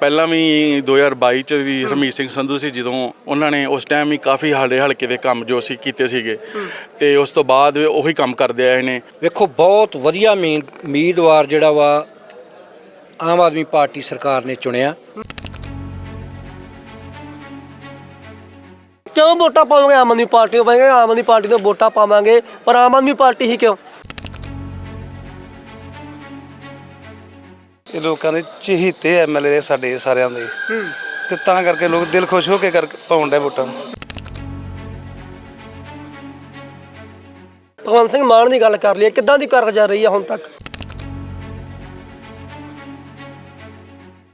ਪਹਿਲਾਂ ਵੀ 2022 ਚ ਵੀ ਹਰਮੀਤ ਸਿੰਘ ਸੰਧੂ ਸੀ ਜਦੋਂ ਉਹਨਾਂ ਨੇ ਉਸ ਟਾਈਮ ਹੀ ਕਾਫੀ ਹਾਲੇ ਹਲਕੇ ਦੇ ਕੰਮ ਜੋ ਸੀ ਕੀਤੇ ਸੀਗੇ। ਤੇ ਉਸ ਤੋਂ ਬਾਅਦ ਉਹੀ ਕੰਮ ਕਰਦੇ ਆਏ ਨੇ। ਵੇਖੋ ਬਹੁਤ ਵਧੀਆ ਮੀ- ਉਮੀਦਵਾਰ ਜਿਹੜਾ ਵਾ ਆਮ ਆਦਮੀ ਪਾਰਟੀ ਸਰਕਾਰ ਨੇ ਚੁਣਿਆ। ਕਿਉਂ ਵੋਟਾਂ ਪਾਵਾਂਗੇ ਆਮ ਆਦਮੀ ਪਾਰਟੀ ਨੂੰ ਪਾਵਾਂਗੇ ਆਮ ਆਦਮੀ ਪਾਰਟੀ ਨੂੰ ਵੋਟਾਂ ਪਾਵਾਂਗੇ ਪਰ ਆਮ ਆਦਮੀ ਪਾਰਟੀ ਹੀ ਕਿਉਂ? ਇਹ ਲੋਕਾਂ ਦੇ ਚਹੀਤੇ ਐਮਐਲਏ ਸਾਡੇ ਸਾਰਿਆਂ ਦੇ। ਤੇ ਤਾਂ ਕਰਕੇ ਲੋਕ ਦਿਲ ਖੁਸ਼ ਹੋ ਕੇ ਕਰ ਪਾਉਣ ਦੇ ਵੋਟਾਂ। ਭਗਵੰਤ ਸਿੰਘ ਮਾਨ ਦੀ ਗੱਲ ਕਰ ਲਈਏ ਕਿੱਦਾਂ ਦੀ ਕਾਰਗੁਜ਼ਾਰੀ ਰਹੀ ਹੈ ਹੁਣ ਤੱਕ?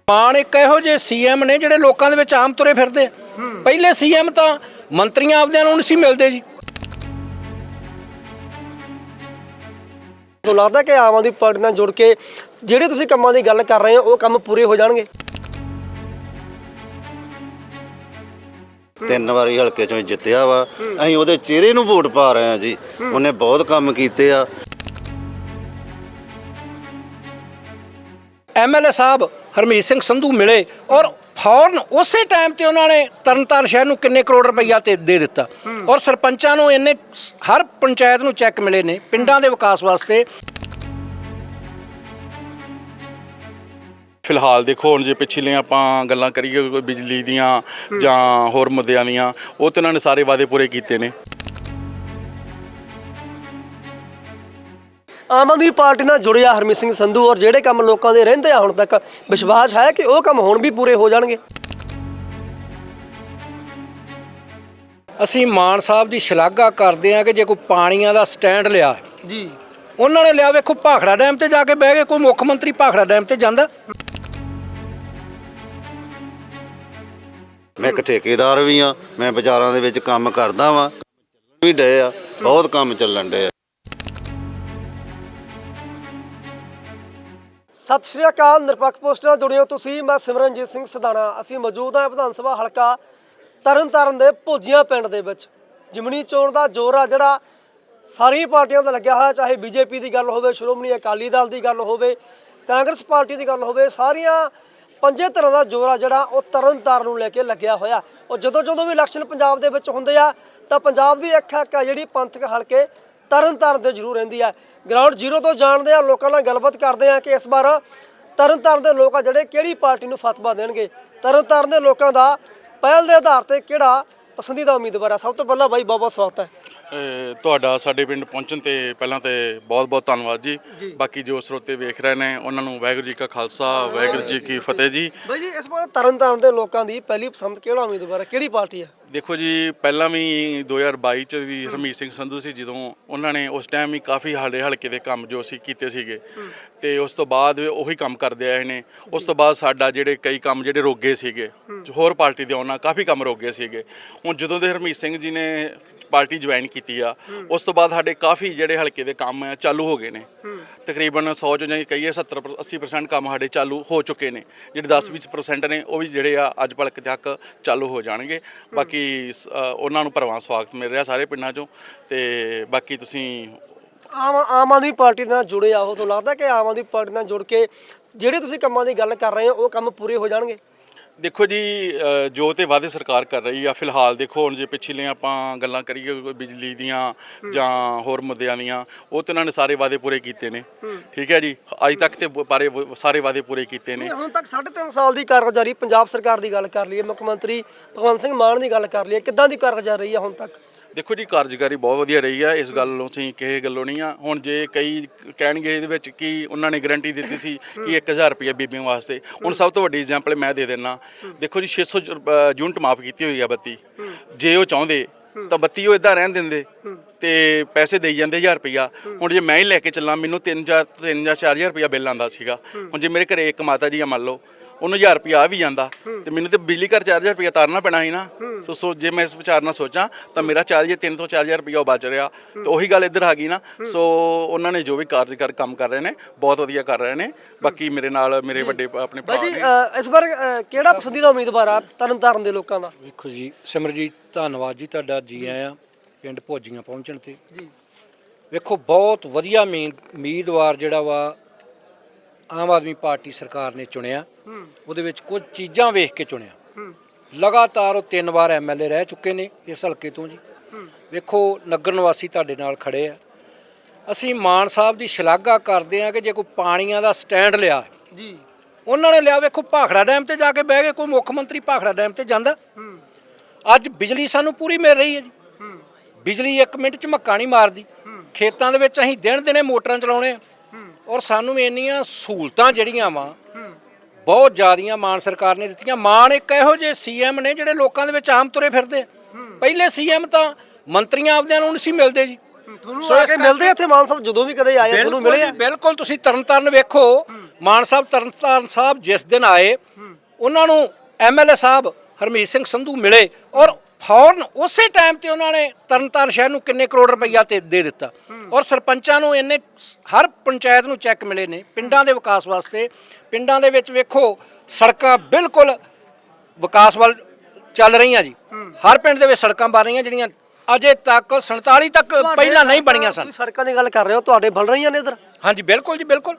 ਮਾਨ ਇੱਕ ਇਹੋ ਜਿਹੇ ਸੀਐਮ ਨੇ ਜਿਹੜੇ ਲੋਕਾਂ ਦੇ ਵਿੱਚ ਆਮ ਤੁਰੇ ਫਿਰਦੇ ਆ। ਪਹਿਲੇ ਸੀਐਮ ਤਾਂ ਮੰਤਰੀਆਂ ਆਪਦਿਆਂ ਨੂੰ ਨਹੀਂ ਸੀ ਮਿਲਦੇ ਜੀ। ਤੁਹਾਨੂੰ ਲੱਗਦਾ ਕਿ ਆਮ ਆਦਮੀ ਪਾਰਟੀ ਨਾਲ ਜੁੜ ਕੇ ਜਿਹੜੇ ਤੁਸੀਂ ਕੰਮਾਂ ਦੀ ਗੱਲ ਕਰ ਰਹੇ ਹੋ ਉਹ ਕੰਮ ਪੂਰੇ ਹੋ ਜਾਣਗੇ। ਤਿੰਨ ਵਾਰੀ ਹਲਕੇ ਚੋਂ ਜਿੱਤਿਆ ਵਾ। ਅਸੀਂ ਉਹਦੇ ਚਿਹਰੇ ਨੂੰ ਵੋਟ ਪਾ ਰਹੇ ਆ ਜੀ। ਉਹਨੇ ਬਹੁਤ ਕੰਮ ਕੀਤੇ ਆ। ਐਮਐਲਏ ਸਾਹਿਬ ਹਰਮੀਤ ਸਿੰਘ ਸੰਧੂ ਮਿਲੇ ਔਰ ਫੌਰਨ ਉਸੇ ਟਾਈਮ ਤੇ ਉਹਨਾਂ ਨੇ ਤਰਨਤਾਰਨ ਸ਼ਹਿਰ ਨੂੰ ਕਿੰਨੇ ਕਰੋੜ ਰੁਪਈਆ ਤੇ ਦੇ ਦਿੱਤਾ। ਔਰ ਸਰਪੰਚਾਂ ਨੂੰ ਇੰਨੇ ਹਰ ਪੰਚਾਇਤ ਨੂੰ ਚੈੱਕ ਮਿਲੇ ਨੇ ਪਿੰਡਾਂ ਦੇ ਵਿਕਾਸ ਵਾਸਤੇ। ਫਿਲਹਾਲ ਦੇਖੋ ਹੁਣ ਜੇ ਪਿਛਲੇ ਆਪਾਂ ਗੱਲਾਂ ਕਰੀਏ ਕੋਈ ਬਿਜਲੀ ਦੀਆਂ ਜਾਂ ਹੋਰ ਮੁੱਦਿਆਂ ਦੀਆਂ ਉਹ ਤੇ ਉਹਨਾਂ ਨੇ ਸਾਰੇ ਵਾਅਦੇ ਪੂਰੇ ਕੀਤੇ ਨੇ। ਆਮ ਆਦਮੀ ਪਾਰਟੀ ਨਾਲ ਜੁੜਿਆ ਹਰਮੀਤ ਸਿੰਘ ਸੰਧੂ ਔਰ ਜਿਹੜੇ ਕੰਮ ਲੋਕਾਂ ਦੇ ਰਹਿੰਦੇ ਆ ਹੁਣ ਤੱਕ ਵਿਸ਼ਵਾਸ ਹੈ ਕਿ ਉਹ ਕੰਮ ਹੁਣ ਵੀ ਪੂਰੇ ਹੋ ਜਾਣਗੇ? ਅਸੀਂ ਮਾਨ ਸਾਹਿਬ ਦੀ ਸ਼ਲਾਘਾ ਕਰਦੇ ਹਾਂ ਕਿ ਜੇ ਕੋਈ ਪਾਣੀਆਂ ਦਾ ਸਟੈਂਡ ਲਿਆ ਜੀ। ਉਹਨਾਂ ਨੇ ਲਿਆ ਵੇਖੋ ਭਾਖੜਾ ਡੈਮ ਤੇ ਜਾ ਕੇ ਬਹਿ ਕੇ ਕੋਈ ਮੁੱਖ ਮੰਤਰੀ ਭਾਖੜਾ ਡੈਮ ਤੇ ਜਾਂਦਾ। ਮੈਂ ਇੱਕ ਠੇਕੇਦਾਰ ਵੀ ਆ ਮੈਂ ਬਾਜ਼ਾਰਾਂ ਦੇ ਵਿੱਚ ਕੰਮ ਕਰਦਾ ਵਾਂ। ਵੀ ਡਏ ਆ, ਬਹੁਤ ਕੰਮ ਚੱਲਣ ਡਏ ਆ। ਸਤਿ ਸ਼੍ਰੀ ਅਕਾਲ, ਨਿਰਪੱਖ ਪੋਸਟ ਨਾਲ ਜੁੜਿਓ ਤੁਸੀਂ, ਮੈਂ ਸਿਮਰਨਜੀਤ ਸਿੰਘ ਸਦਾਣਾ। ਅਸੀਂ ਮੌਜੂਦ ਹਾਂ ਵਿਧਾਨ ਸਭਾ ਹਲਕਾ ਤਰਨਤਾਰਨ ਦੇ ਭੋਜੀਆਂ ਪਿੰਡ ਦੇ ਵਿੱਚ। ਜਿਮਣੀ ਚੋਣ ਦਾ ਜ਼ੋਰ ਆ ਜਿਹੜਾ ਸਾਰੀਆਂ ਪਾਰਟੀਆਂ ਦਾ ਲੱਗਿਆ ਹੋਇਆ, ਚਾਹੇ ਬੀਜੇਪੀ ਦੀ ਗੱਲ ਹੋਵੇ, ਸ਼੍ਰੋਮਣੀ ਅਕਾਲੀ ਦਲ ਦੀ ਗੱਲ ਹੋਵੇ, ਕਾਂਗਰਸ ਪਾਰਟੀ ਦੀ ਗੱਲ ਹੋਵੇ, ਸਾਰੀਆਂ ਪੰਜੇ ਤਰ੍ਹਾਂ ਦਾ ਜ਼ੋਰ ਆ ਜਿਹੜਾ, ਉਹ ਤਰਨਤਾਰਨ ਨੂੰ ਲੈ ਕੇ ਲੱਗਿਆ ਹੋਇਆ। ਉਹ ਜਦੋਂ ਜਦੋਂ ਵੀ ਇਲੈਕਸ਼ਨ ਪੰਜਾਬ ਦੇ ਵਿੱਚ ਹੁੰਦੇ ਆ, ਤਾਂ ਪੰਜਾਬ ਦੀ ਅੱਖ ਅੱਖ ਆ ਜਿਹੜੀ ਪੰਥਕ ਹਲਕੇ ਤਰਨਤਾਰਨ ਤੇ ਜ਼ਰੂਰ ਰਹਿੰਦੀ ਆ। ਗਰਾਊਂਡ ਜ਼ੀਰੋ ਤੋਂ ਜਾਣਦੇ ਆ, ਲੋਕਾਂ ਨਾਲ ਗੱਲਬਾਤ ਕਰਦੇ ਆ ਕਿ ਇਸ ਵਾਰ ਤਰਨਤਾਰਨ ਦੇ ਲੋਕ ਆ ਜਿਹੜੇ, ਕਿਹੜੀ ਪਾਰਟੀ ਨੂੰ ਫਤਵਾ ਦੇਣਗੇ? ਤਰਨਤਾਰਨ ਦੇ ਲੋਕਾਂ ਦਾ ਪਹਿਲ ਦੇ ਆਧਾਰ ਤੇ ਕਿਹੜਾ ਪਸੰਦੀਦਾ ਉਮੀਦਵਾਰ ਆ? ਸਭ ਤੋਂ ਪਹਿਲਾਂ ਬਾਈ, ਬਹੁਤ ਬਹੁਤ ਸਵਾਗਤ ਹੈ। ਤੁਹਾਡਾ ਸਾਡੇ ਪਿੰਡ ਪਹੁੰਚਣ ਤੇ ਪਹਿਲਾਂ ਤੇ ਬਹੁਤ-ਬਹੁਤ ਧੰਨਵਾਦ ਜੀ। ਬਾਕੀ ਜੋ ਸਰੋਤੇ ਵੇਖ ਰਹੇ ਨੇ ਉਹਨਾਂ ਨੂੰ ਵਾਹਿਗੁਰੂ ਜੀ ਕਾ ਖਾਲਸਾ ਵਾਹਿਗੁਰੂ ਜੀ ਕੀ ਫਤਿਹ ਜੀ। ਬਾਈ ਜੀ ਇਸ ਵਾਰ ਤਰਨਤਾਰਨ ਦੇ ਲੋਕਾਂ ਦੀ ਪਹਿਲੀ ਪਸੰਦ ਕਿਹੜਾ ਉਮੀਦਵਾਰ ਹੈ? ਕਿਹੜੀ ਪਾਰਟੀ ਹੈ? ਦੇਖੋ ਜੀ ਪਹਿਲਾਂ ਵੀ 2022 ਚ ਵੀ ਹਰਮੀਤ ਸਿੰਘ ਸੰਧੂ ਸੀ ਜਦੋਂ ਉਹਨਾਂ ਨੇ ਉਸ ਟਾਈਮ ਹੀ ਕਾਫੀ ਹਾਲੇ ਹਲਕੇ ਦੇ ਕੰਮ ਜੋ ਸੀ ਕੀਤੇ ਸੀਗੇ। ਤੇ ਉਸ ਤੋਂ ਬਾਅਦ ਉਹੀ ਕੰਮ ਕਰਦੇ ਆਏ ਨੇ। ਉਸ ਤੋਂ ਬਾਅਦ ਸਾਡਾ ਜਿਹੜੇ ਕਈ ਕੰਮ ਜਿਹੜੇ ਰੋਗੇ ਸੀਗੇ ਹੋਰ ਪਾਰਟੀ ਦੇ ਉਹਨਾਂ ਕਾਫੀ ਕੰਮ ਰੋਗੇ ਸੀਗੇ। ਹੁਣ ਜਦੋਂ ਦੇ ਹਰਮੀਤ ਸਿੰਘ ਜੀ ਨੇ ਪਾਰਟੀ ਜੁਆਇਨ ਕੀਤੀ ਆ। ਉਸ ਤੋਂ ਬਾਅਦ ਸਾਡੇ ਕਾਫੀ ਜਿਹੜੇ ਹਲਕੇ ਦੇ ਕੰਮ ਆ ਚਾਲੂ ਹੋ ਗਏ ਨੇ। ਤਕਰੀਬਨ 100 ਚੋਂ ਜਾਂ ਕਹੀਏ 70 80% ਕੰਮ ਸਾਡੇ ਚਾਲੂ ਹੋ ਚੁੱਕੇ ਨੇ। ਜਿਹੜੇ 10-20% ਨੇ ਉਹ ਵੀ ਜਿਹੜੇ ਆ ਅੱਜ ਭਲਕ ਤੱਕ ਚਾਲੂ ਹੋ ਜਾਣਗੇ। ਬਾਕੀ ਉਹਨਾਂ ਨੂੰ ਭਰਵਾਂ ਸਵਾਗਤ ਮਿਲ ਰਿਹਾ ਸਾਰੇ ਪਿੰਡਾਂ ਚੋਂ। ਤੇ ਬਾਕੀ ਤੁਸੀਂ ਆਮ ਆਮ ਆਦਮੀ ਪਾਰਟੀ ਨਾਲ ਜੁੜੇ ਆ ਉਹ ਤੋਂ ਲੱਗਦਾ ਕਿ ਆਮ ਆਦਮੀ ਪਾਰਟੀ ਨਾਲ ਜੁੜ ਕੇ ਜਿਹੜੇ ਤੁਸੀਂ ਕੰਮਾਂ ਦੀ ਗੱਲ ਕਰ ਰਹੇ ਹੋ ਉਹ ਕੰਮ ਪੂਰੇ ਹੋ ਜਾਣਗੇ? ਦੇਖੋ ਜੀ ਜੋ ਤੇ ਵਾਅਦੇ ਸਰਕਾਰ ਕਰ ਰਹੀ ਆ ਫਿਲਹਾਲ ਦੇਖੋ ਹੁਣ ਜੇ ਪਿਛਲੇ ਆਪਾਂ ਗੱਲਾਂ ਕਰੀਏ ਬਿਜਲੀ ਦੀਆਂ ਜਾਂ ਹੋਰ ਮੁੱਦਿਆਂ ਦੀਆਂ ਉਹ ਤੇ ਉਹਨਾਂ ਨੇ ਸਾਰੇ ਵਾਅਦੇ ਪੂਰੇ ਕੀਤੇ ਨੇ। ਠੀਕ ਹੈ ਜੀ? ਅੱਜ ਤੱਕ ਤੇ ਬਾਰੇ ਸਾਰੇ ਵਾਅਦੇ ਪੂਰੇ ਕੀਤੇ ਨੇ। ਹੁਣ ਤੱਕ 3.5 ਸਾਲ ਦੀ ਕਾਰਗੁਜ਼ਾਰੀ ਪੰਜਾਬ ਸਰਕਾਰ ਦੀ ਗੱਲ ਕਰ ਲਈਏ ਮੁੱਖ ਮੰਤਰੀ ਭਗਵੰਤ ਸਿੰਘ ਮਾਨ ਦੀ ਗੱਲ ਕਰ ਲਈਏ ਕਿੱਦਾਂ ਦੀ ਕਾਰਗੁਜ਼ਾਰੀ ਰਹੀ ਹੈ ਹੁਣ ਤੱਕ? ਦੇਖੋ ਜੀ, ਕਾਰਜਕਾਰੀ ਬਹੁਤ ਵਧੀਆ ਰਹੀ ਆ, ਇਸ ਗੱਲੋਂ ਅਸੀਂ ਕਿਸੇ ਗੱਲੋਂ ਨਹੀਂ ਆ। ਹੁਣ ਜੇ ਕਈ ਕਹਿਣਗੇ ਇਹਦੇ ਵਿੱਚ ਕਿ ਉਹਨਾਂ ਨੇ ਗਾਰੰਟੀ ਦਿੱਤੀ ਸੀ ਕਿ 1000 ਰੁਪਏ ਬੀਬੀਆਂ ਵਾਸਤੇ। ਹੁਣ ਸਭ ਤੋਂ ਵੱਡੀ ਐਗਜ਼ਾਮਪਲ ਮੈਂ ਦੇ ਦਿੰਨਾ। ਦੇਖੋ ਜੀ 600 ਜ- ਯੂਨਿਟ ਮਾਫ ਕੀਤੀ ਹੋਈ ਆ ਬੱਤੀ। ਜੇ ਉਹ ਚਾਹੁੰਦੇ, ਤਾਂ ਬੱਤੀ ਉਹ ਇਦਾਂ ਰਹਿਣ ਦਿੰਦੇ ਤੇ ਪੈਸੇ ਦੇਈ ਜਾਂਦੇ 1000 ਰੁਪਿਆ ਹੁਣ ਜੇ ਮੈਂ ਹੀ ਲੈ ਕੇ ਚੱਲਾਂ, ਮੈਨੂੰ 3000 3 ਜਾਂ 4000 ਰੁਪਿਆ ਬਿੱਲ ਆਂਦਾ ਸੀਗਾ। ਹੁਣ ਜੇ ਮੇਰੇ ਘਰੇ ਇੱਕ ਮਾਤਾ ਜੀ ਆ, ਮੰਨ ਲਓ ਉਹਨੂੰ 1000 ਰੁਪਿਆ ਆ ਵੀ ਜਾਂਦਾ ਤੇ ਮੈਨੂੰ ਤੇ ਬਿਜਲੀ ਘਰ 4000 ਰੁਪਿਆ ਤਾਰਨਾ ਪੈਣਾ ਸੀ ਨਾ। ਸੋ ਸੋ ਜੇ ਮੈਂ ਇਸ ਵਿਚਾਰ ਨਾਲ ਸੋਚਾਂ ਤਾਂ ਮੇਰਾ 4000 3 ਤੋਂ 4000 ਰੁਪਿਆ ਉਹ ਬਚ ਰਿਹਾ। ਤੇ ਉਹੀ ਗੱਲ ਇੱਧਰ ਆ ਗਈ ਨਾ। ਸੋ ਉਹਨਾਂ ਨੇ ਜੋ ਵੀ ਕਾਰਜਕਾਰ ਕੰਮ ਕਰ ਰਹੇ ਨੇ ਬਹੁਤ ਵਧੀਆ ਕਰ ਰਹੇ ਨੇ। ਬਾਕੀ ਮੇਰੇ ਨਾਲ ਮੇਰੇ ਵੱਡੇ ਆਪਣੇ ਭਰਾ ਨੇ। ਅ, ਇਸ ਵਾਰ ਅ, ਕਿਹੜਾ ਪਸੰਦੀਦਾ ਉਮੀਦਵਾਰ ਆ ਤਰਨਤਾਰਨ ਦੇ ਲੋਕਾਂ ਦਾ? ਵੇਖੋ ਜੀ ਸਿਮਰਜੀਤ ਧੰਨਵਾਦ ਜੀ ਤੁਹਾਡਾ। ਜੀ ਆਇਆਂ ਪਿੰਡ ਭੋਜੀਆਂ ਪਹੁੰਚਣ ਤੇ। ਜੀ। ਵੇਖੋ ਬਹੁਤ ਵਧੀਆ ਮੀ- ਉਮੀਦਵਾਰ ਜਿਹੜਾ ਵਾ ਆਮ ਆਦਮੀ ਪਾਰਟੀ ਸਰਕਾਰ ਨੇ ਚੁਣਿਆ। ਉਹਦੇ ਵਿੱਚ ਕੁਝ ਚੀਜ਼ਾਂ ਵੇਖ ਕੇ ਚੁਣਿਆ। ਲਗਾਤਾਰ ਉਹ ਤਿੰਨ ਵਾਰ ਐਮਐਲਏ ਰਹਿ ਚੁੱਕੇ ਨੇ ਇਸ ਹਲਕੇ ਤੋਂ ਜੀ। ਵੇਖੋ ਨਗਰ ਨਿਵਾਸੀ ਤੁਹਾਡੇ ਨਾਲ ਖੜੇ ਆ। ਅਸੀਂ ਮਾਨ ਸਾਹਿਬ ਦੀ ਸ਼ਲਾਘਾ ਕਰਦੇ ਆ ਕਿ ਜੇ ਕੋਈ ਪਾਣੀਆਂ ਦਾ ਸਟੈਂਡ ਲਿਆ। ਜੀ। ਉਹਨਾਂ ਨੇ ਲਿਆ ਵੇਖੋ ਭਾਖੜਾ ਡੈਮ ਤੇ ਜਾ ਕੇ ਬਹਿ ਗਏ ਕੋਈ ਮੁੱਖ ਮੰਤਰੀ ਭਾਖੜਾ ਡੈਮ ਤੇ ਜਾਂਦਾ। ਅੱਜ ਬਿਜਲੀ ਸਾਨੂੰ ਪੂਰੀ ਮਿਲ ਰਹੀ ਹੈ ਜੀ। ਬਿਜਲੀ 1 ਮਿੰਟ ਚ ਮੱਕਾ ਨਹੀਂ ਮਾਰਦੀ। ਖੇਤਾਂ ਦੇ ਵਿੱਚ ਅਸੀਂ ਦਿਨ ਦਿਨੇ ਮੋਟਰਾਂ ਚਲਾਉਣੇ ਆ। ਔਰ ਸਾਨੂੰ ਇੰਨੀਆਂ ਸਹੂਲਤਾਂ ਜਿਹੜੀਆਂ ਵਾ ਬਹੁਤ ਜ਼ਿਆਦੀਆਂ ਮਾਨ ਸਰਕਾਰ ਨੇ ਦਿੱਤੀਆਂ। ਮਾਨ ਇੱਕ ਇਹੋ ਜਿਹੇ ਸੀਐਮ ਨੇ ਜਿਹੜੇ ਲੋਕਾਂ ਦੇ ਵਿੱਚ ਆਮ ਤੁਰੇ ਫਿਰਦੇ। ਪਹਿਲੇ ਸੀਐਮ ਤਾਂ ਮੰਤਰੀਆਂ ਆਪਦਿਆਂ ਨੂੰ ਨਹੀਂ ਸੀ ਮਿਲਦੇ ਜੀ। ਤੁਹਾਨੂੰ ਆ ਕੇ ਮਿਲਦੇ ਇੱਥੇ? ਮਾਨ ਸਾਹਿਬ ਜਦੋਂ ਵੀ ਕਦੇ ਆਏ ਤੁਹਾਨੂੰ ਮਿਲੇ ਆ? ਬਿਲਕੁਲ ਤੁਸੀਂ ਤਰਨਤਾਰਨ ਵੇਖੋ। ਮਾਨ ਸਾਹਿਬ ਤਰਨਤਾਰਨ ਸਾਹਿਬ ਜਿਸ ਦਿਨ ਆਏ ਉਹਨਾਂ ਨੂੰ ਐਮਐਲਏ ਸਾਹਿਬ ਹਰਮੀਤ ਸਿੰਘ ਸੰਧੂ ਮਿਲੇ ਔਰ ਫੌਰਨ ਉਸੇ ਟਾਈਮ ਤੇ ਉਹਨਾਂ ਨੇ ਤਰਨਤਾਰਨ ਸ਼ਹਿਰ ਨੂੰ ਕਿੰਨੇ ਕਰੋੜ ਰੁਪਈਆ ਤੇ ਦੇ ਦਿੱਤਾ। ਔਰ ਸਰਪੰਚਾਂ ਨੂੰ ਇੰਨੇ ਹਰ ਪੰਚਾਇਤ ਨੂੰ ਚੈੱਕ ਮਿਲੇ ਨੇ ਪਿੰਡਾਂ ਦੇ ਵਿਕਾਸ ਵਾਸਤੇ। ਪਿੰਡਾਂ ਦੇ ਵਿੱਚ ਵੇਖੋ ਸੜਕਾਂ ਬਿਲਕੁਲ ਵਿਕਾਸ ਵੱਲ ਚੱਲ ਰਹੀਆਂ ਜੀ। ਹਰ ਪਿੰਡ ਦੇ ਵਿੱਚ ਸੜਕਾਂ ਬਣ ਰਹੀਆਂ ਜਿਹੜੀਆਂ ਅਜੇ ਤੱਕ 47 ਤੱਕ ਪਹਿਲਾਂ ਨਹੀਂ ਬਣੀਆਂ ਸਨ। ਸੜਕਾਂ ਦੀ ਗੱਲ ਕਰ ਰਹੇ ਹੋ ਤੁਹਾਡੇ ਬਣ ਰਹੀਆਂ ਨੇ ਇਧਰ। ਹਾਂਜੀ ਬਿਲਕੁਲ ਜੀ ਬਿਲਕੁਲ।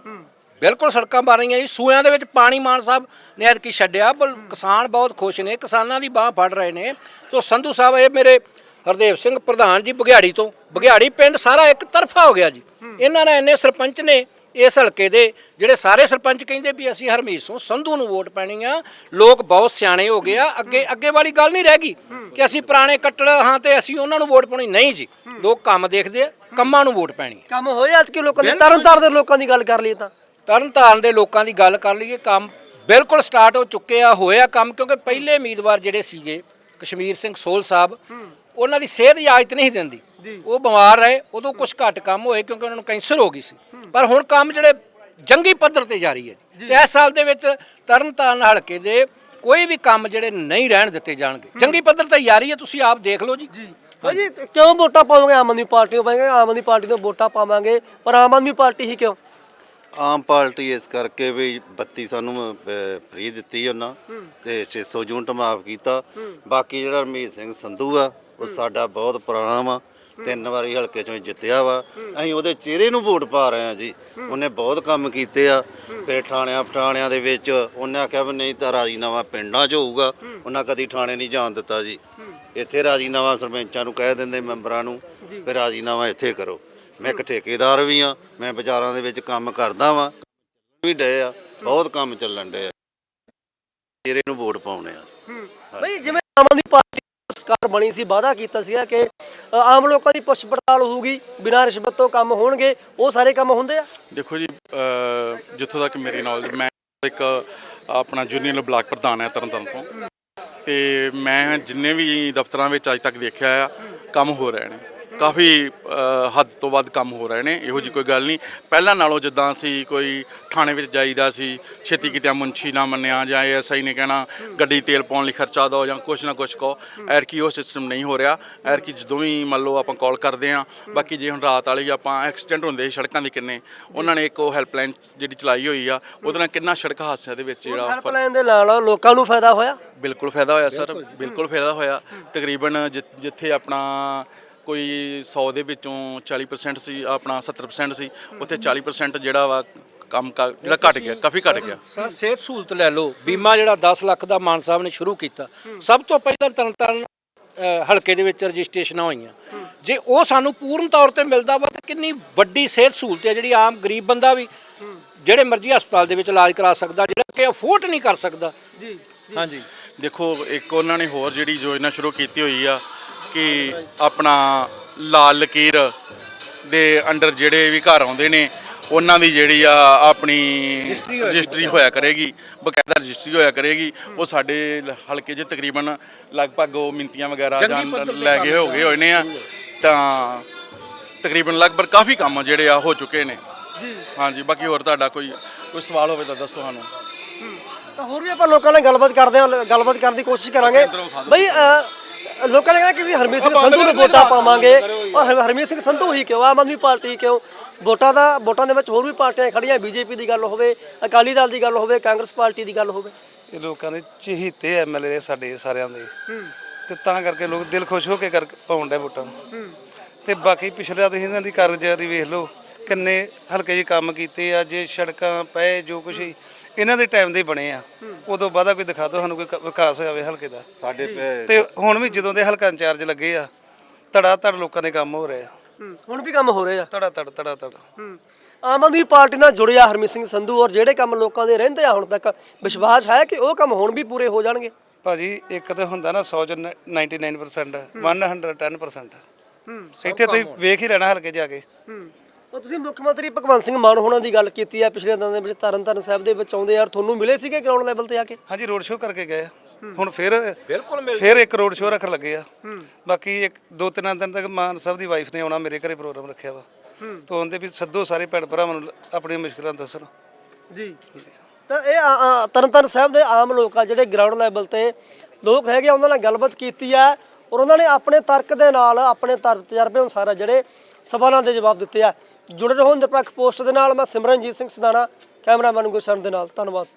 ਬਿਲਕੁਲ ਸੜਕਾਂ ਬਣ ਰਹੀਆਂ ਜੀ ਸੂਆਂ ਦੇ ਵਿੱਚ ਪਾਣੀ ਮਾਨ ਸਾਹਿਬ ਨੇ ਐਤਕੀ ਛੱਡਿਆ। ਪਰ ਕਿਸਾਨ ਬਹੁਤ ਖੁਸ਼ ਨੇ ਕਿਸਾਨਾਂ ਦੀ ਬਾਹ ਫੜ ਰਹੇ ਨੇ। ਤੋਂ ਸੰਧੂ ਸਾਹਿਬ ਇਹ ਮੇਰੇ ਹਰਦੇਵ ਸਿੰਘ ਪ੍ਰਧਾਨ ਜੀ ਬਘਿਆੜੀ ਤੋਂ। ਬਘਿਆੜੀ ਪਿੰਡ ਸਾਰਾ ਇੱਕ ਤਰਫਾ ਹੋ ਗਿਆ ਜੀ। ਇਹਨਾਂ ਨੇ ਇੰਨੇ ਸਰਪੰਚ ਨੇ ਇਸ ਹਲਕੇ ਦੇ ਜਿਹੜੇ ਸਾਰੇ ਸਰਪੰਚ ਕਹਿੰਦੇ ਵੀ ਅਸੀਂ ਹਰਮੀਤ ਸਿੰਘ ਸੰਧੂ ਨੂੰ ਵੋਟ ਪੈਣੀ ਆ। ਲੋਕ ਬਹੁਤ ਸਿਆਣੇ ਹੋ ਗਏ ਆ। ਅੱਗੇ ਅੱਗੇ ਵਾਲੀ ਗੱਲ ਨਹੀਂ ਰਹਿ ਗਈ ਕਿ ਅਸੀਂ ਪੁਰਾਣੇ ਕੱਟੜ ਹਾਂ ਤੇ ਅਸੀਂ ਉਹਨਾਂ ਨੂੰ ਵੋਟ ਪਾਉਣੀ। ਨਹੀਂ ਜੀ। ਲੋਕ ਕੰਮ ਦੇਖਦੇ ਆ ਕੰਮਾਂ ਨੂੰ ਵੋਟ ਪੈਣੀ ਕੰਮ ਹੋਏ ਅੱਜ ਕਿ ਲੋਕਾਂ ਦੇ ਬਿਲਕੁਲ। ਤਰਨਤਾਰਨ ਦੇ ਲੋਕਾਂ ਦੀ ਗੱਲ ਕਰ ਲਈਏ ਤਾਂ। ਤਰਨਤਾਰਨ ਦੇ ਲੋਕਾਂ ਦੀ ਗੱਲ ਕਰ ਲਈਏ ਕੰਮ ਬਿਲਕੁਲ ਸਟਾਰਟ ਹੋ ਚੁੱਕੇ ਆ ਹੋਇਆ ਕੰਮ ਕਿਉਂਕਿ ਪਹਿਲੇ ਉਮੀਦਵਾਰ ਜਿਹੜੇ ਸੀਗੇ ਕਸ਼ਮੀਰ ਸਿੰਘ ਸੋਲ ਸਾਹਿਬ ਉਹਨਾਂ ਦੀ ਸਿਹਤ ਇਜਾਜ਼ਤ ਨਹੀਂ ਦਿੰਦੀ। ਉਹ ਬਿਮਾਰ ਰਹੇ ਉਦੋਂ ਕੁਝ ਘੱਟ ਕੰਮ ਹੋਏ ਕਿਉਂਕਿ ਉਹਨਾਂ ਨੂੰ ਕੈਂਸਰ ਹੋ ਗਈ ਸੀ। ਪਰ ਹੁਣ ਕੰਮ ਜਿਹੜੇ ਜੰਗੀ ਪੱਧਰ ਤੇ ਜਾਰੀ ਹੈ ਤੇ ਇਸ ਸਾਲ ਦੇ ਵਿੱਚ ਤਰਨਤਾਰਨ ਹਲਕੇ ਦੇ ਕੋਈ ਵੀ ਕੰਮ ਜਿਹੜੇ ਨਹੀਂ ਰਹਿਣ ਦਿੱਤੇ ਜਾਣਗੇ। ਜੰਗੀ ਪੱਧਰ ਤੇ ਜਾਰੀ ਹੈ ਤੁਸੀਂ ਆਪ ਦੇਖ ਲਓ ਜੀ। ਭਾਜੀ ਕਿਉਂ ਵੋਟਾਂ ਪਾਵਾਂਗੇ ਆਮ ਆਦਮੀ ਪਾਰਟੀ ਨੂੰ ਪਾਵਾਂਗੇ ਆਮ ਆਦਮੀ ਪਾਰਟੀ ਨੂੰ ਵੋਟਾਂ ਪਾਵਾਂਗੇ ਪਰ ਆਮ ਆਦਮੀ ਪਾਰਟੀ ਹੀ ਕਿਉਂ? ਆਮ ਪਾਰਟੀ ਇਸ ਕਰਕੇ ਵੀ ਬੱਤੀ ਸਾਨੂੰ ਫ੍ਰੀ ਦਿੱਤੀ ਉਹਨਾਂ ਤੇ 600 ਯੂਨਿਟ ਮਾਫ ਕੀਤਾ। ਬਾਕੀ ਜਿਹੜਾ ਰਮੀਤ ਸਿੰਘ ਸੰਧੂ ਆ ਉਹ ਸਾਡਾ ਬਹੁਤ ਪੁਰਾਣਾ ਵਾ ਤਿੰਨ ਵਾਰੀ ਹਲਕੇ ਚੋਂ ਜਿੱਤਿਆ ਵਾ। ਅਸੀਂ ਉਹਦੇ ਚਿਹਰੇ ਨੂੰ ਵੋਟ ਪਾ ਰਹੇ ਆ ਜੀ। ਉਹਨੇ ਬਹੁਤ ਕੰਮ ਕੀਤੇ ਆ। ਫਿਰ ਥਾਣਿਆਂ ਪਠਾਣਿਆਂ ਦੇ ਵਿੱਚ ਉਹਨੇ ਆਖਿਆ ਵੀ ਨਹੀਂ ਤਾਂ ਰਾਜੀਨਾਮਾ ਪਿੰਡਾਂ 'ਚ ਹੋਊਗਾ। ਉਹਨਾਂ ਕਦੀ ਥਾਣੇ ਨਹੀਂ ਜਾਣ ਦਿੱਤਾ ਜੀ। ਇੱਥੇ ਰਾਜੀਨਾਮਾ ਸਰਪੰਚਾਂ ਨੂੰ ਕਹਿ ਦਿੰਦੇ ਮੈਂਬਰਾਂ ਨੂੰ ਫਿਰ ਰਾਜੀਨਾਮਾ ਇੱਥੇ ਕਰੋ। ਮੈਂ ਇੱਕ ਠੇਕੇਦਾਰ ਵੀ ਆ ਮੈਂ ਬਾਜ਼ਾਰਾਂ ਦੇ ਵਿੱਚ ਕੰਮ ਕਰਦਾ ਵਾਂ। ਵੀ ਡਏ ਆ ਬਹੁਤ ਕੰਮ ਚੱਲਣ ਡਏ ਆ। ਤੇਰੇ ਨੂੰ ਵੋਟ ਪਾਉਣੇ ਆ। ਬਈ ਜਿਵੇਂ ਆਮ ਆਦਮੀ ਪਾਰਟੀ ਸਰਕਾਰ ਬਣੀ ਸੀ ਵਾਅਦਾ ਕੀਤਾ ਸੀਗਾ ਕਿ ਆਮ ਲੋਕਾਂ ਦੀ ਪੁੱਛ ਪੜਤਾਲ ਹੋਊਗੀ ਬਿਨਾਂ ਰਿਸ਼ਵਤ ਤੋਂ ਕੰਮ ਹੋਣਗੇ ਉਹ ਸਾਰੇ ਕੰਮ ਹੁੰਦੇ ਆ? ਦੇਖੋ ਜੀ ਜਿੱਥੋਂ ਤੱਕ ਮੇਰੀ ਨੌਲੇਜ ਮੈਂ ਇੱਕ ਆਪਣਾ ਜੂਨੀਅਰ ਬਲਾਕ ਪ੍ਰਧਾਨ ਹੈ ਤਰਨਤਾਰਨ ਤੋਂ। ਤੇ ਮੈਂ ਜਿੰਨੇ ਵੀ ਦਫ਼ਤਰਾਂ ਵਿੱਚ ਅੱਜ ਤੱਕ ਦੇਖਿਆ ਆ ਕੰਮ ਹੋ ਰਹੇ ਨੇ। ਕਾਫੀ ਹੱਦ ਤੋਂ ਵੱਧ ਕੰਮ ਹੋ ਰਹੇ ਨੇ ਇਹੋ ਜੀ ਕੋਈ ਗੱਲ ਨਹੀਂ। ਪਹਿਲਾਂ ਨਾਲੋਂ ਜਿੱਦਾਂ ਅਸੀਂ ਕੋਈ ਥਾਣੇ ਵਿੱਚ ਜਾਈਦਾ ਸੀ ਛੇਤੀ ਕਿਤੇ ਮੁੰਸ਼ੀ ਨਾ ਮੰਨਿਆ ਜਾਂ ਐਸਆਈ ਨੇ ਕਹਿਣਾ ਗੱਡੀ ਤੇਲ ਪਾਉਣ ਲਈ ਖਰਚਾ ਦਿਓ ਜਾਂ ਕੁਛ ਨਾ ਕੁਛ ਕਹੋ ਐਰ ਕੀ ਉਹ ਸਿਸਟਮ ਨਹੀਂ ਹੋ ਰਿਹਾ। ਐਰ ਕੀ ਜਦੋਂ ਵੀ ਮੰਨ ਲਓ ਆਪਾਂ ਕਾਲ ਕਰਦੇ ਆ ਬਾਕੀ ਜੇ ਹੁਣ ਰਾਤ ਵਾਲੀ ਆਪਾਂ ਐਕਸੀਡੈਂਟ ਹੁੰਦੇ ਸੀ ਸੜਕਾਂ ਦੇ ਕਿੰਨੇ ਉਹਨਾਂ ਨੇ ਇੱਕ ਉਹ ਹੈਲਪਲਾਈਨ ਜਿਹੜੀ ਚਲਾਈ ਹੋਈ ਆ ਉਹਦੇ ਨਾਲ ਕਿੰਨਾ ਸੜਕ ਹਾਦਸਿਆਂ ਦੇ ਵਿੱਚ ਜਿਹੜਾ ਹੈਲਪਲਾਈਨ ਦੇ ਨਾਲ ਲੋਕਾਂ ਨੂੰ ਫਾਇਦਾ ਹੋਇਆ? ਬਿਲਕੁਲ ਫਾਇਦਾ ਹੋਇਆ ਸਰ ਬਿਲਕੁਲ ਫਾਇਦਾ ਹੋਇਆ। ਤਕਰੀਬਨ ਜਿ- ਜਿੱਥੇ ਆਪਣਾ ਕੋਈ 100 ਦੇ ਵਿੱਚੋਂ 40% ਸੀ ਆਪਣਾ 70% ਸੀ ਉੱਥੇ 40% ਜਿਹੜਾ ਵਾ ਕੰਮ ਕਾ- ਜਿਹੜਾ ਘਟ ਗਿਆ ਕਾਫੀ ਘਟ ਗਿਆ। ਸਰ ਸਿਹਤ ਸਹੂਲਤ ਲੈ ਲਓ ਬੀਮਾ ਜਿਹੜਾ 10 ਲੱਖ ਦਾ ਮਾਨ ਸਾਹਿਬ ਨੇ ਸ਼ੁਰੂ ਕੀਤਾ ਸਭ ਤੋਂ ਪਹਿਲਾਂ ਤਰਨਤਾਰਨ ਅ, ਹਲਕੇ ਦੇ ਵਿੱਚ ਰਜਿਸਟ੍ਰੇਸ਼ਨਾਂ ਹੋਈਆਂ। ਜੇ ਉਹ ਸਾਨੂੰ ਪੂਰਨ ਤੌਰ ਤੇ ਮਿਲਦਾ ਵਾ ਤਾਂ ਕਿੰਨੀ ਵੱਡੀ ਸਿਹਤ ਸਹੂਲਤ ਹੈ ਜਿਹੜੀ ਆਮ ਗਰੀਬ ਬੰਦਾ ਵੀ ਜਿਹੜੇ ਮਰਜ਼ੀ ਹਸਪਤਾਲ ਦੇ ਵਿੱਚ ਇਲਾਜ ਕਰਾ ਸਕਦਾ ਜਿਹੜਾ ਕਿ ਅਫੋਰਡ ਨਹੀਂ ਕਰ ਸਕਦਾ। ਜੀ। ਹਾਂਜੀ। ਦੇਖੋ ਇੱਕ ਉਹਨਾਂ ਨੇ ਹੋਰ ਜਿਹੜੀ ਯੋਜਨਾ ਸ਼ੁਰੂ ਕੀਤੀ ਹੋਈ ਆ ਕਿ ਆਪਣਾ ਲਾਲ ਲਕੀਰ ਦੇ ਅੰਡਰ ਜਿਹੜੇ ਵੀ ਘਰ ਆਉਂਦੇ ਨੇ ਉਹਨਾਂ ਦੀ ਜਿਹੜੀ ਆ ਆਪਣੀ ਰਜਿਸਟਰੀ ਹੋਇਆ ਕਰੇਗੀ ਬਕਾਇਦਾ ਰਜਿਸਟਰੀ ਹੋਇਆ ਕਰੇਗੀ ਉਹ ਸਾਡੇ ਹਲਕੇ 'ਚ ਤਕਰੀਬਨ ਲਗਭਗ ਉਹ ਮਿੰਤੀਆਂ ਵਗੈਰਾ ਜਾਂ ਲੈ ਗਏ ਹੋ ਗਏ ਹੋਏ ਨੇ ਆ ਤਾਂ ਤਕਰੀਬਨ ਲਗਭਗ ਕਾਫੀ ਕੰਮ ਜਿਹੜੇ ਆ ਹੋ ਚੁੱਕੇ ਨੇ। ਜੀ। ਹਾਂਜੀ ਬਾਕੀ ਹੋਰ ਤੁਹਾਡਾ ਕੋਈ ਕੋਈ ਸਵਾਲ ਹੋਵੇ ਤਾਂ ਦੱਸੋ ਸਾਨੂੰ। ਤਾਂ ਹੋਰ ਵੀ ਆਪਾਂ ਲੋਕਾਂ ਨਾਲ ਗੱਲਬਾਤ ਕਰਦੇ ਹਾਂ ਗੱਲਬਾਤ ਕਰਨ ਦੀ ਕੋਸ਼ਿਸ਼ ਕਰਾਂਗੇ। ਬਈ ਲੋਕਾਂ ਨੇ ਕਿਹਾ ਕਿ ਅਸੀਂ ਹਰਮੀਤ ਸਿੰਘ ਸੰਧੂ ਨੂੰ ਵੋਟਾਂ ਪਾਵਾਂਗੇ। ਔਰ ਹਰ- ਹਰਮੀਤ ਸਿੰਘ ਸੰਧੂ ਹੀ ਕਿਉਂ? ਆਮ ਆਦਮੀ ਪਾਰਟੀ ਕਿਉਂ? ਵੋਟਾਂ ਦਾ ਵੋਟਾਂ ਦੇ ਵਿੱਚ ਹੋਰ ਵੀ ਪਾਰਟੀਆਂ ਖੜੀਆਂ ਬੀਜੇਪੀ ਦੀ ਗੱਲ ਹੋਵੇ ਅਕਾਲੀ ਦਲ ਦੀ ਗੱਲ ਹੋਵੇ ਕਾਂਗਰਸ ਪਾਰਟੀ ਦੀ ਗੱਲ ਹੋਵੇ। ਇਹ ਲੋਕਾਂ ਦੇ ਚਹੀਤੇ ਐਮਐਲਏ ਸਾਡੇ ਸਾਰਿਆਂ ਦੇ। ਤੇ ਤਾਂ ਕਰਕੇ ਲੋਕ ਦਿਲ ਖੁਸ਼ ਹੋ ਕੇ ਕਰ ਪਾਉਣ ਦੇ ਵੋਟਾਂ। ਤੇ ਬਾਕੀ ਪਿਛਲੇ ਤੁਸੀਂ ਇਹਨਾਂ ਦੀ ਕਾਰਗੁਜ਼ਾਰੀ ਵੇਖ ਲਓ ਕਿੰਨੇ ਹਲਕੇ ਜਿਹੇ ਕੰਮ ਕੀਤੇ ਆ ਜੇ ਸੜਕਾਂ ਪਏ ਜੋ ਕੁਛ ਹੀ ਇਹਨਾਂ ਦੇ ਟਾਈਮ ਦੇ ਬਣੇ ਆ। ਉਦੋਂ ਬਾਅਦਾ ਕੋਈ ਦਿਖਾ ਦਿਓ ਸਾਨੂੰ ਕੋਈ ਕ- ਵਿਕਾਸ ਹੋਇਆ ਹੋਵੇ ਹਲਕੇ ਦਾ। ਸਾਡੇ ਪ- ਤੇ ਹੁਣ ਵੀ ਜਦੋਂ ਦੇ ਹਲਕਾ ਇੰਚਾਰਜ ਲੱਗੇ ਆ ਧੜਾ ਧੜ ਲੋਕਾਂ ਦੇ ਕੰਮ ਹੋ ਰਹੇ ਆ। ਹੂੰ, ਹੁਣ ਵੀ ਕੰਮ ਹੋ ਰਹੇ ਆ? ਧੜਾ ਧੜ ਧੜਾ ਧੜ ਹੂੰ। ਆਮ ਆਦਮੀ ਪਾਰਟੀ ਨਾਲ ਜੁੜਿਆ ਹਰਮੀਤ ਸਿੰਘ ਸੰਧੂ ਔਰ ਜਿਹੜੇ ਕੰਮ ਲੋਕਾਂ ਦੇ ਰਹਿੰਦੇ ਆ ਹੁਣ ਤੱਕ ਵਿਸ਼ਵਾਸ ਹੈ ਕਿ ਉਹ ਕੰਮ ਹੁਣ ਵੀ ਪੂਰੇ ਹੋ ਜਾਣਗੇ? ਭਾਜੀ ਇੱਕ ਤਾਂ ਹੁੰਦਾ ਨਾ 100 ਚ 99% 110% ਇੱਥੇ ਤੁਸੀਂ ਵੇਖ ਹੀ ਰਹਿਣਾ ਹਲਕੇ ਜਾ ਕੇ। ਹੂੰ। ਉਹ ਤੁਸੀਂ ਮੁੱਖ ਮੰਤਰੀ ਭਗਵੰਤ ਸਿੰਘ ਮਾਨ ਹੋਣਾ ਦੀ ਗੱਲ ਕੀਤੀ ਹੈ ਪਿਛਲੇ ਦਿਨਾਂ ਦੇ ਵਿੱਚ ਤਰਨਤਾਰਨ ਸਾਹਿਬ ਦੇ ਵਿੱਚ ਆਉਂਦੇ ਯਾਰ ਤੁਹਾਨੂੰ ਮਿਲੇ ਸੀਗੇ ਗਰਾਊਂਡ ਲੈਵਲ ਤੇ ਆ ਕੇ? ਹਾਂਜੀ ਰੋਡ ਸ਼ੋਅ ਕਰਕੇ ਗਏ ਆ। ਹੁਣ ਫਿਰ ਬਿਲਕੁਲ ਫਿਰ ਇੱਕ ਰੋਡ ਸ਼ੋਅ ਰੱਖਣ ਲੱਗੇ ਆ। ਬਾਕੀ ਇੱਕ ਦੋ ਤਿੰਨ ਦਿਨ ਤੱਕ ਮਾਨ ਸਾਹਿਬ ਦੀ ਵਾਈਫ ਨੇ ਆਉਣਾ ਮੇਰੇ ਘਰੇ ਪ੍ਰੋਗਰਾਮ ਰੱਖਿਆ ਵਾ। ਤੋਂ ਉਹਦੇ ਵੀ ਸੱਦੋ ਸਾਰੇ ਭੈਣ ਭਰਾਵਾਂ ਨੂੰ ਆਪਣੀਆਂ ਮੁਸ਼ਕਲਾਂ ਦੱਸਣ। ਜੀ। ਤਾਂ ਇਹ ਆ- ਆ ਤਰਨਤਾਰਨ ਸਾਹਿਬ ਦੇ ਆਮ ਲੋਕ ਆ ਜਿਹੜੇ ਗਰਾਊਂਡ ਲੈਵਲ ਤੇ ਲੋਕ ਹੈਗੇ ਆ, ਉਹਨਾਂ ਨਾਲ ਗੱਲਬਾਤ ਕੀਤੀ ਆ ਔਰ ਉਹਨਾਂ ਨੇ ਆਪਣੇ ਤਰਕ ਦੇ ਨਾਲ ਆਪਣੇ ਤਰ- ਤਜਰਬੇ ਅਨੁਸਾਰ ਆ ਜਿਹੜੇ ਸਵਾਲਾਂ ਦੇ ਜਵਾਬ ਦਿੱਤੇ ਆ। ਜੁੜੇ ਰਹੋ ਨਿਰਪੱਖ ਪੋਸਟ ਦੇ ਨਾਲ। ਮੈਂ ਸਿਮਰਨਜੀਤ ਸਿੰਘ ਸਦਾਣਾ, ਕੈਮਰਾਮੈਨ ਗੁਰਸ਼ਨ ਦੇ ਨਾਲ। ਧੰਨਵਾਦ।